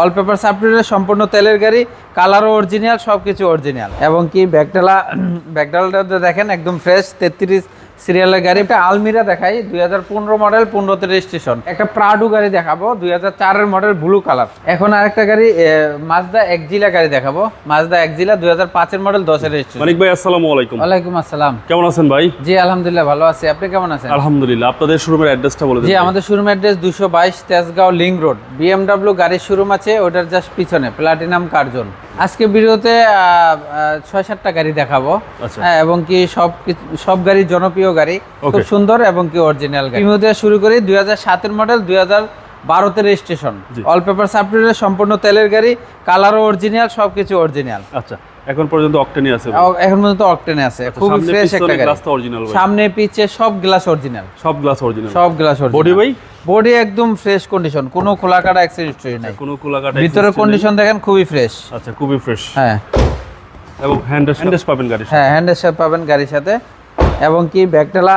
All paper সাবটিউটের সম্পূর্ণ তেলের গাড়ি কালারও অরিজিনাল সব কিছু অরিজিনাল এবং কি ব্যাগডালা, ব্যাগডালাটা দেখেন, একদম ফ্রেশ তেত্রিশ সিরিয়ালের গাড়ি একটা আলমিরা দেখাই দুই হাজার পনেরো মডেল পনেরোতে রেজিস্ট্রেশন একটা প্রাডু গাড়ি দেখাবো দুই হাজার চারের মডেল ব্লু কালার। এখন আরেকটা গাড়ি মাজদা একজিলা গাড়ি দেখাবো। মাজদা একজিলা দুই হাজার পাঁচের মডেল দশের রেজিস্ট্রেশন মানিক ভাই আসসালামু আলাইকুম। ওয়ালাইকুম আসসালাম। কেমন আছেন ভাই? জি আলহামদুলিল্লাহ ভালো আছি। আপনি কেমন আছেন? আলহামদুলিল্লাহ আপনাদের শোরুমের অ্যাড্রেসটা বলে জি আমাদের শোরুম অ্যাড্রেস দুশো বাইশ তেজগাঁও লিঙ্ক রোড। বিএমডাব্লিউ গাড়ির শোরুম আছে ওটার জাস্ট পিছনে প্লাটিনাম কার্জন আজকে ভিডিওতে ছয় সাতটা গাড়ি দেখাবো। আচ্ছা। হ্যাঁ, এবং কি সব সব গাড়ি জনপ্রিয় গাড়ি খুব সুন্দর এবং কি অরিজিনাল গাড়ি। ইমোতে শুরু করি দুই হাজার সাতের মডেল দুই হাজার বারোতে রেজিস্ট্রেশন অল পেপার সাবটিউটের সম্পূর্ণ তেলের গাড়ি কালারও অরিজিনাল সবকিছু অরিজিনাল আচ্ছা এখন পর্যন্ত অকটেনই আছে এখন পর্যন্ত অকটেনে আছে। খুবই সামনে ফ্রেশ একটা গাড়ি। গ্লাস তো অরিজিনাল সামনে পিছে সব গ্লাস অরিজিনাল সব গ্লাস অরিজিনাল সব গ্লাস অরিজিনাল বডি ভাই? বডি একদম ফ্রেশ কন্ডিশন কোনো খোলা কাটা অ্যাক্সিডেন্ট নাই। কোনো কুলাকাটা ভিতরের কন্ডিশন দেখেন খুবই ফ্রেশ আচ্ছা খুবই ফ্রেশ হ্যাঁ। এবং হ্যান্ডেস হ্যান্ডেস পাবেন গাড়ি হ্যাঁ হ্যান্ডের সাথে পাবেন গাড়ির সাথে। এবং কি ব্যাগডালা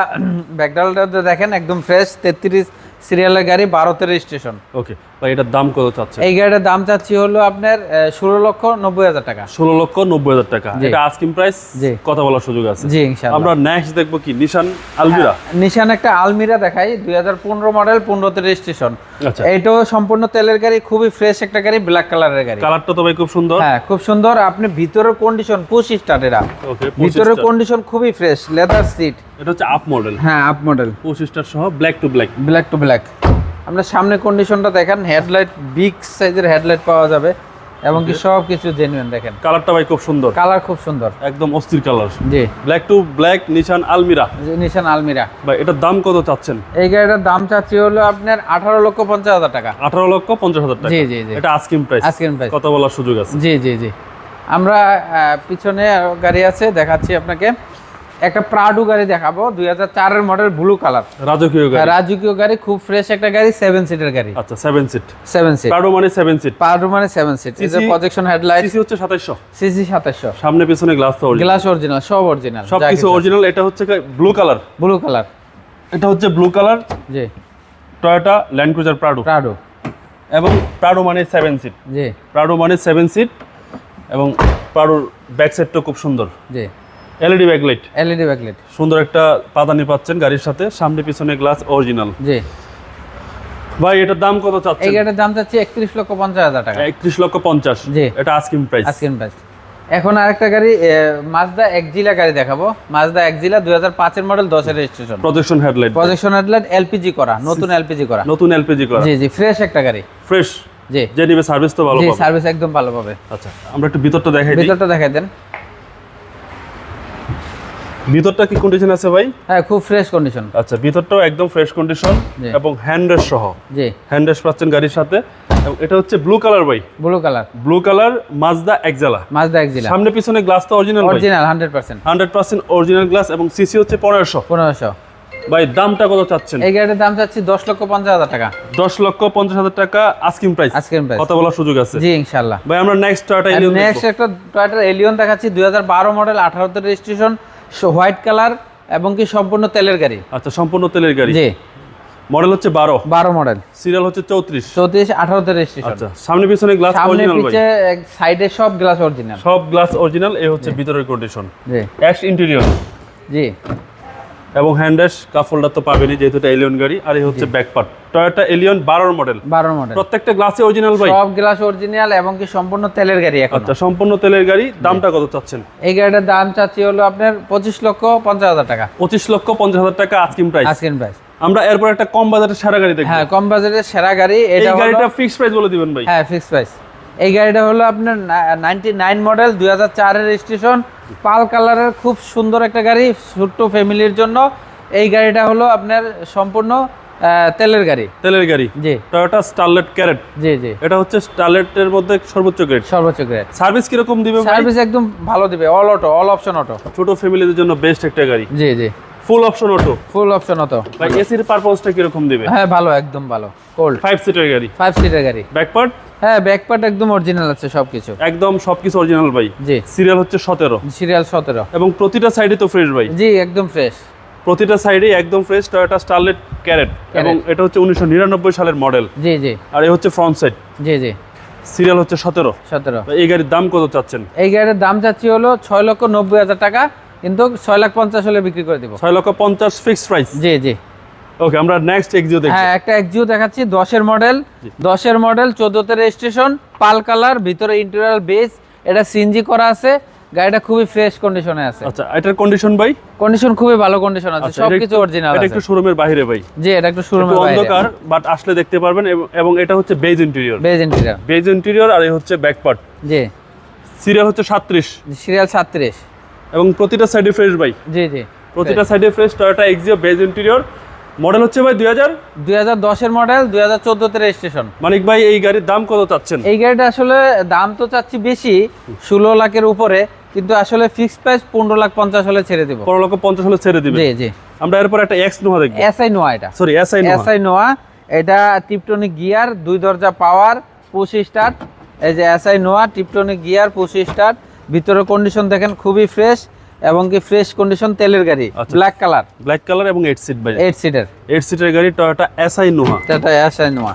ব্যাগডালাটা দেখেন একদম ফ্রেশ তেত্রিশ সিরিয়ালের গাড়ি বারো তেরো স্টেশন ওকে ভাই এটার দাম কত চাচ্ছেন? এই গাড়িটার দাম চাচ্ছি হলো আপনার ষোলো লক্ষ নব্বই হাজার টাকা। ষোলো লক্ষ নব্বই হাজার টাকা। এটা আস্কিং প্রাইস কথা বলার সুযোগ আছে। জি আমরা নেক্সট দেখব কি? নিশান আলমিরা নিশান একটা আলমিরা দেখাই দুই হাজার পনেরো মডেল পনেরোতে রেজিস্ট্রেশন আচ্ছা। এইটাও সম্পূর্ণ তেলের গাড়ি খুবই ফ্রেশ একটা গাড়ি ব্ল্যাক কালারের গাড়ি। কালারটা তো ভাই খুব সুন্দর। হ্যাঁ খুব সুন্দর। আপনি ভিতরের কন্ডিশন পুশ স্টার্ট এরা। ওকে ভিতরের কন্ডিশন খুবই ফ্রেশ লেদার সিট এটা হচ্ছে আপ মডেল হ্যাঁ আপ মডেল পঁচিশটার সহ black to black black to black আপনার সামনে কন্ডিশনটা দেখেন হেডলাইট বিগ সাইজের হেডলাইট পাওয়া যাবে এবং কি সব কিছু জেনুইন দেখেন। কালারটা ভাই খুব সুন্দর। কালার খুব সুন্দর। একদম অস্থির colour G. Black to black Nissan Almera Nissan Almera ভাই এটার দাম কত চাচ্ছেন? এই গাড়িটার দাম চাচ্ছি হলো আপনার আঠারো লক্ষ পঞ্চাশ হাজার টাকা। আঠারো লক্ষ পঞ্চাশ হাজার টাকা। জি জি জি। এটা আস্কিং প্রাইস Asking price। কথা বলার সুযোগ আছে। জি জি জি। আমরা পিছনে গাড়ি আছে দেখাচ্ছি আপনাকে। একটা প্রাডু গাড়ি দেখাবো দুই হাজার চারের মডেল ব্লু কালার রাজকীয় গাড়ি। রাজকীয় গাড়ি খুব ফ্রেশ একটা গাড়ি সেভেন সিটের গাড়ি। আচ্ছা seven seat seven seat Prado মানে সেভেন সিট প্রাডু মানে সেভেন সিট এই যে প্রজেকশন হেডলাইট সিসি হচ্ছে সাতাইশশো। সিসি সাতাশশো সামনে পিছনে গ্লাস তো অরিজিনাল গ্লাস অরিজিনাল সব অরিজিনাল সবকিছু অরিজিনাল এটা হচ্ছে ব্লু কালার ব্লু কালার এটা হচ্ছে ব্লু কালার জি। Toyota Land Cruiser Prado Prado এবং প্রাডো মানে সেভেন সিট জি। প্রাডো মানে সেভেন সিট এবং প্রাডোর ব্যাক সাইডটা খুব সুন্দর। জি। LED backlight. LED backlight. সুন্দর একটা পাদানি পাচ্ছেন গাড়ির সাথে সামনে পিছনে গ্লাস অরিজিনাল জি। ভাই এটার দাম কত এই চাচ্ছেন গাড়ির দাম চাচ্ছি একত্রিশ লক্ষ পঞ্চাশ হাজার টাকা। একত্রিশ লক্ষ পঞ্চাশ। জি। এটা আস্কিং প্রাইস আজকের প্রাইস এখন আরেকটা গাড়ি মাজদা একজিলা গাড়ি দেখাবো। মাজদা একজিলা দুই হাজার পাঁচের মডেল দশের registration projection headlight projection headlight LPG করা নতুন এলপিজি করা। নতুন এলপিজি করা। জি জি ফ্রেশ একটা গাড়ি। ফ্রেশ জি। যে নিবে সার্ভিস তো ভালো পাবে। জি সার্ভিস একদম ভালো পাবে। আচ্ছা আমরা একটু ভিতরটা দেখাই দিই। ভিতরটা দেখাই দেন। ভিতরটা কি কন্ডিশন আছে ভাই? হ্যাঁ খুব ফ্রেশ কন্ডিশন আচ্ছা ভিতরটাও একদম ফ্রেশ কন্ডিশন এবং হ্যান্ডরেস সহ। জি। হ্যান্ডরেস পাচ্ছেন গাড়ির সাথে। এবং এটা হচ্ছে ব্লু কালার ভাই। Blue colour blue colour Mazda Axela Mazda Axela সামনে পিছনে গ্লাস তো অরিজিনাল ভাই। Original hundred percent hundred percent original glass এবং সিসি হচ্ছে পনেরোশো। পনেরোশো। ভাই দামটা কত চাচ্ছেন? এই গাড়ির দাম চাচ্ছি দশ লক্ষ পঞ্চাশ হাজার টাকা। দশ লক্ষ পঞ্চাশ হাজার টাকা আস্কিং প্রাইস আজকের প্রাইস কথা বলার সুযোগ আছে। জি ইনশাল্লাহ। ভাই আমরা নেক্সট টয়োটা এলিয়ন নেক্সট একটা টয়টার এলিয়ন দেখাচ্ছি দুই হাজার বারো মডেল আঠারোতে রেজিস্ট্রেশন হোয়াইট কালার এবং কি সম্পূর্ণ তেলের গাড়ি? আচ্ছা সম্পূর্ণ তেলের গাড়ি। জি। মডেল হচ্ছে বারো। বারো মডেল। সিরিয়াল হচ্ছে চৌত্রিশ। চৌত্রিশ আঠারো রেজিস্ট্রেশন আচ্ছা সামনে পিছনে গ্লাস সামনে অরিজিনাল ভাই। পিছে সাইডে সব গ্লাস অরিজিনাল সব গ্লাস অরিজিনাল এই হচ্ছে ভিতরের কন্ডিশন জি। এক্স ইন্টেরিয়র জি। এবং হ্যান্ডেস হোল্ডার তো পাবেনই যেহেতু এটা এলিয়ন গাড়ি। আর এই হচ্ছে ব্যাক পার্ট টয়োটা এলিয়ন বারোর মডেল বারো মডেল প্রত্যেকটা গ্লাসে অরিজিনাল ভাই। সব গ্লাস অরিজিনাল এবং কি সম্পূর্ণ তেলের গাড়ি এখন। আচ্ছা সম্পূর্ণ তেলের গাড়ি। দামটা কত চাচ্ছেন? এই গাড়িটার দাম চাচ্ছি হলো আপনার পঁচিশ লক্ষ পঞ্চাশ হাজার টাকা। পঁচিশ লক্ষ পঞ্চাশ হাজার টাকা আজকিম প্রাইস আজকের প্রাইস আমরা এরপর একটা কম বাজারের সেরা গাড়ি দেখব। হ্যাঁ কম বাজেটের সেরা গাড়ি। এই এটা হলো গাড়িটা ফিক্স প্রাইস বলে দিবেন ভাই। হ্যাঁ ফিক্স প্রাইস এই গাড়িটা হলো আপনার নাইনটি নাইন মডেল দুই হাজার চারের রেজিস্ট্রেশন পাল কালারের খুব সুন্দর একটা গাড়ি ছোট্ট ফ্যামিলির জন্য। এই গাড়িটা হলো আপনার সম্পূর্ণ তেলের গাড়ি। তেলের গাড়ি? জি। টয়োটা স্টারলেট ক্যারেট জি জি। এটা হচ্ছে স্টারলেটের মধ্যে সর্বোচ্চ গ্রেড সর্বোচ্চ গ্রেড সার্ভিস কীরকম দিবে সার্ভিস একদম ভালো দিবে all auto all option auto ছোট ফ্যামিলিদের জন্য বেস্ট একটা গাড়ি। জি জি। Full option auto full option auto ভাই এসির পারপাসটা কীরকম দিবে? হ্যাঁ ভালো একদম ভালো। কোল্ড ফাইভ সিটের গাড়ি। ফাইভ সিটের গাড়ি। ব্যাক পার্ট হ্যাঁ ব্যাক পার্ট একদম অরিজিনাল আছে সবকিছু। একদম সবকিছু অরিজিনাল ভাই। জি। সিরিয়াল হচ্ছে সতেরো। সিরিয়াল সতেরো। এবং প্রতিটা সাইডে তো ফ্রেশ ভাই। জি একদম ফ্রেশ প্রতিটা সাইডে একদম ফ্রেশ টয়োটা স্টারলেট ক্যারেট এবং এটা হচ্ছে উনিশশো নিরানব্বই সালের মডেল জি জি। আর এই হচ্ছে ফ্রন্ট সাইড জি জি। সিরিয়াল হচ্ছে সতেরো। সতেরো। এই গাড়ির দাম কত চাচ্ছেন? এই গাড়ির দাম চাচ্ছি হলো ছয় লক্ষ নব্বই হাজার টাকা কিন্তু ছয় লাখ পঞ্চাশ হলে বিক্রি করে দিব। ছয় লক্ষ পঞ্চাশ ফিক্সড প্রাইস জি জি। ওকে আমরা নেক্সট এক্সিও দেখি হ্যাঁ একটা এক্সিও দেখাচ্ছি দশের মডেল দশের মডেল চোদ্দোতে রেজিস্ট্রেশন পাল কালার ভিতরে ইন্টেরিয়াল বেস এটা সিএনজি করা আছে। গাড়িটা খুবই ফ্রেশ কন্ডিশনে আছে। আচ্ছা এটার কন্ডিশন ভাই? কন্ডিশন খুবই ভালো কন্ডিশন আছে আচ্ছা, সব এটা কিছু একটু- অরিজিনাল এটা একটু শোরুমের বাইরে ভাই। জি এটা একটু শোরুমের বাইরে। অন্ধকার বাট আসলে দেখতে পারবেন এবং- এটা হচ্ছে beige interior beige interior beige interior আর এই হচ্ছে ব্যাক পার্ট জি। সিরিয়াল হচ্ছে সাত্রিশ সিরিয়াল সাতত্রিশ। এবং প্রতিটা সাইডে ফ্রেশ ভাই। জি জি। প্রতিটা সাইডে fresh Toyota Axio beige interior model হচ্ছে ভাই দুই হাজার? দুই হাজার দশের মডেল দুই হাজার চোদ্দোতে রেজিস্ট্রেশন মানিক ভাই এই গাড়ির দাম কত চাচ্ছেন? এই গাড়িটা আসলে দাম তো চাচ্ছি বেশি ষোলো লাখের উপরে কিন্তু আসলে ফিক্স প্রাইস পনেরো লাখ পঞ্চাশ হলে ছেড়ে দিব। পনেরো লাখ পঞ্চাশ হলে ছেড়ে দিবে জি জি। আমরা এরপর একটা এক্স নোহা দেখব। এসআই নোয়া এটা। Sorry S I Noah SI Noah এটা টিপটনিক গিয়ার দুই দরজা পাওয়ার পুশ স্টার্ট এই যে SI Noah tiptronic gear push start ভিতরের কন্ডিশন দেখেন খুবই ফ্রেশ এবং কি ফ্রেশ কন্ডিশন তেলের গাড়ি ব্ল্যাক কালার ব্ল্যাক কালার এবং 8 সিট ভাই 8 সিটার 8 সিটার গাড়ি Toyota SI Noah Toyota SI Noah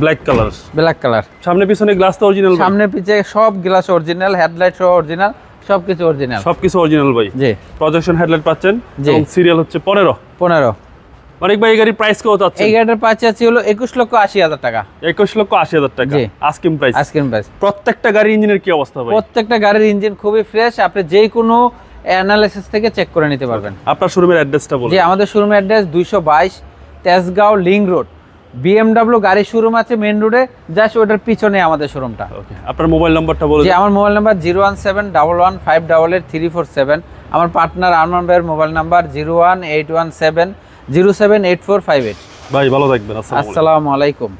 black colour black colour সামনে পিছনে গ্লাস তো অরিজিনাল সামনে পিছে সব গ্লাস অরিজিনাল হেডলাইট সব অরিজিনাল সবকিছু অরিজিনাল সবকিছু অরিজিনাল ভাই। জি। প্রজেকশন হেডলাইট পাচ্ছেন এবং সিরিয়াল হচ্ছে 15 15 অনেক ভাই এই গাড়ির প্রাইস কত আছে এই গাড়ির প্রাইস আছে হলো 21 লক্ষ 80 হাজার টাকা। 21 লক্ষ 80 হাজার টাকা। আস্কিং প্রাইস আস্কিং প্রাইস প্রত্যেকটা গাড়ির ইঞ্জিনের কি অবস্থা ভাই? প্রত্যেকটা গাড়ির ইঞ্জিন খুবই ফ্রেশ আপনি যে কোনো অ্যানালাইসিস থেকে চেক করে নিতে পারবেন। আপনার শোরুমের অ্যাড্রেসটা বলুন। জি আমাদের শোরুমের address 222 Tejgaon link road. BMW গাড়ির শোরুম আছে মেইন রোডে জাস্ট ওটার পিছনে আমাদের শোরুমটা ওকে আপনার মোবাইল নম্বরটা বলুন জি আমার মোবাইল নাম্বার 01711588347 আমার পার্টনার আরমান ভাইয়ের mobile number 01817 zero seven eight four five eight ভাই ভালো থাকবেন আসসালামু আলাইকুম। আসসালামু আলাইকুম